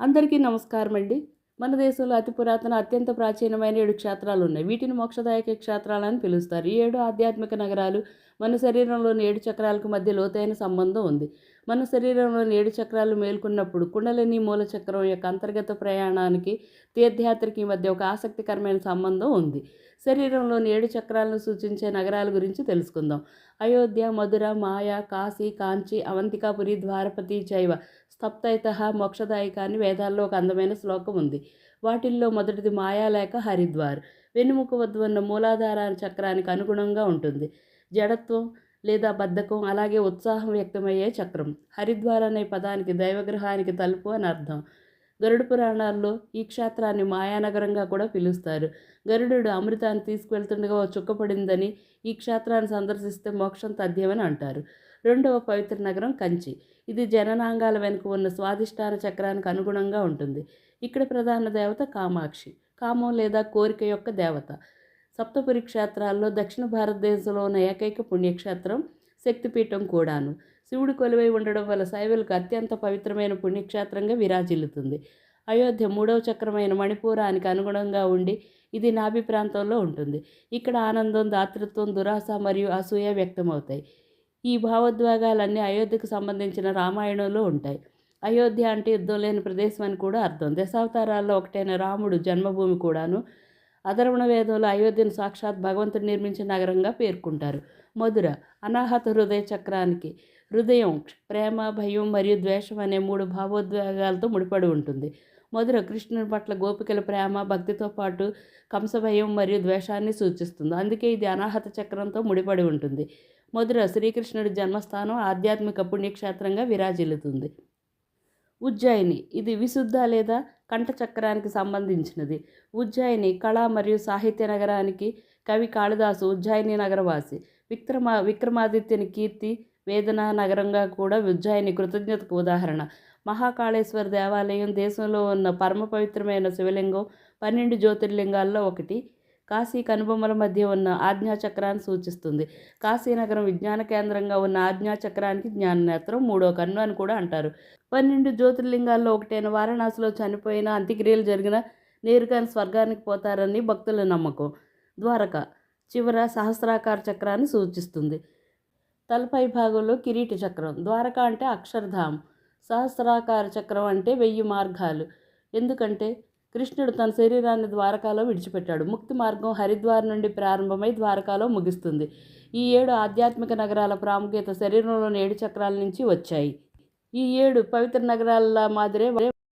అందరికీ నమస్కారం అండి. మన దేశంలో అతి పురాతన అత్యంత ప్రాచీనమైన ఏడు క్షేత్రాలు ఉన్నాయి. వీటిని మోక్షదాయక క్షేత్రాలని పిలుస్తారు. ఈ ఏడు ఆధ్యాత్మిక నగరాలు మన శరీరంలోని ఏడు చక్రాలకు మధ్య లోతైన సంబంధం ఉంది. మన శరీరంలోని ఏడు చక్రాలు మేల్కొన్నప్పుడు కుండలిని మూల చక్రం యొక్క అంతర్గత ప్రయాణానికి తీర్థయాత్రకి మధ్య ఒక ఆసక్తికరమైన సంబంధం ఉంది. శరీరంలోని ఏడు చక్రాలను సూచించే నగరాల గురించి తెలుసుకుందాం. అయోధ్య మధుర మాయా కాశీ కాంచి అవంతికాపురి ద్వారపతి చైవ స్తప్తైత మోక్షదాయిక అని వేదాల్లో ఒక అందమైన శ్లోకం ఉంది. వాటిల్లో మొదటిది మాయా లేక హరిద్వార్. వెన్నుముక వద్ద ఉన్న మూలాధార చక్రానికి అనుగుణంగా ఉంటుంది. జడత్వం లేదా బద్ధకం అలాగే ఉత్సాహం వ్యక్తమయ్యే చక్రం. హరిద్వార్ అనే పదానికి దైవగ్రహానికి తలుపు అని అర్థం. గరుడు పురాణాల్లో ఈ క్షేత్రాన్ని మాయానగరంగా కూడా పిలుస్తారు. గరుడు అమృతాన్ని తీసుకువెళ్తుండగా ఓ ఈ క్షేత్రాన్ని సందర్శిస్తే మోక్షం తథ్యమని అంటారు. రెండవ పవిత్ర నగరం కంచి. ఇది జననాంగాల వెనుక ఉన్న స్వాదిష్టాన చక్రానికి అనుగుణంగా ఉంటుంది. ఇక్కడ ప్రధాన దేవత కామాక్షి. కామం లేదా కోరిక యొక్క దేవత. సప్తపురి క్షేత్రాల్లో దక్షిణ భారతదేశంలో ఉన్న ఏకైక పుణ్యక్షేత్రం శక్తిపీఠం కూడాను. శివుడు కొలువై ఉండడం వల్ల శైవులకు అత్యంత పవిత్రమైన పుణ్యక్షేత్రంగా విరాజిల్లుతుంది. అయోధ్య మూడవ చక్రమైన మణిపూరానికి అనుగుణంగా ఉండి ఇది నాభి ప్రాంతంలో ఉంటుంది. ఇక్కడ ఆనందం దాతృత్వం దురాశ మరియు అసూయ వ్యక్తమవుతాయి. ఈ భావోద్వేగాలన్నీ అయోధ్యకు సంబంధించిన రామాయణంలో ఉంటాయి. అయోధ్య అంటే యుద్ధం లేని ప్రదేశం అని కూడా అర్థం. దశావతారాల్లో ఒకటైన రాముడు జన్మభూమి కూడాను అధర్వణ వేదంలో అయోధ్యను సాక్షాత్ భగవంతుడు నిర్మించిన నగరంగా పేర్కొంటారు. మధుర అనాహత హృదయ చక్రానికి హృదయం ప్రేమ భయం మరియు ద్వేషం అనే మూడు భావోద్వేగాలతో ముడిపడి ఉంటుంది. మధుర కృష్ణుని పట్ల గోపికల ప్రేమ భక్తితో పాటు కంసభయం మరియు ద్వేషాన్ని సూచిస్తుంది. అందుకే ఇది అనాహత చక్రంతో ముడిపడి ఉంటుంది. మధుర శ్రీకృష్ణుడి జన్మస్థానం ఆధ్యాత్మిక పుణ్యక్షేత్రంగా విరాజిల్లుతుంది. ఉజ్జయిని ఇది విశుద్ధ లేదా కంఠచక్రానికి సంబంధించినది. ఉజ్జాయిని కళ మరియు సాహిత్య నగరానికి కవి కాళిదాసు ఉజ్జాయిని నగరవాసి. విక్రమ విక్రమాదిత్యని కీర్తి వేదన నగరంగా కూడా ఉజ్జాయిని కృతజ్ఞతకు ఉదాహరణ. మహాకాళేశ్వర దేవాలయం దేశంలో ఉన్న పరమ పవిత్రమైన శివలింగం పన్నెండు జ్యోతిర్లింగాల్లో ఒకటి. కాశీ కనుబొమ్మల మధ్య ఉన్న ఆజ్ఞాచక్రాన్ని సూచిస్తుంది. కాశీనగరం విజ్ఞాన కేంద్రంగా ఉన్న ఆజ్ఞాచక్రానికి జ్ఞాననేత్రం మూడో కన్ను అని కూడా అంటారు. పన్నెండు జ్యోతిర్లింగాల్లో ఒకటైన వారణాసిలో చనిపోయిన అంత్యక్రియలు జరిగిన నేరుగా స్వర్గానికి పోతారని భక్తుల నమ్మకం. ద్వారక చివర సహస్రాకార చక్రాన్ని సూచిస్తుంది. తలపై భాగంలో కిరీట చక్రం. ద్వారక అంటే అక్షరధామ్. సహస్రాకార చక్రం అంటే వెయ్యి మార్గాలు. ఎందుకంటే కృష్ణుడు తన శరీరాన్ని ద్వారకాలో విడిచిపెట్టాడు. ముక్తి మార్గం హరిద్వార్ నుండి ప్రారంభమై ద్వారకాలో ముగిస్తుంది. ఈ ఏడు ఆధ్యాత్మిక నగరాల ప్రాముఖ్యత శరీరంలోని ఏడు చక్రాల నుంచి వచ్చాయి. ఈ ఏడు పవిత్ర నగరాల మాదిరే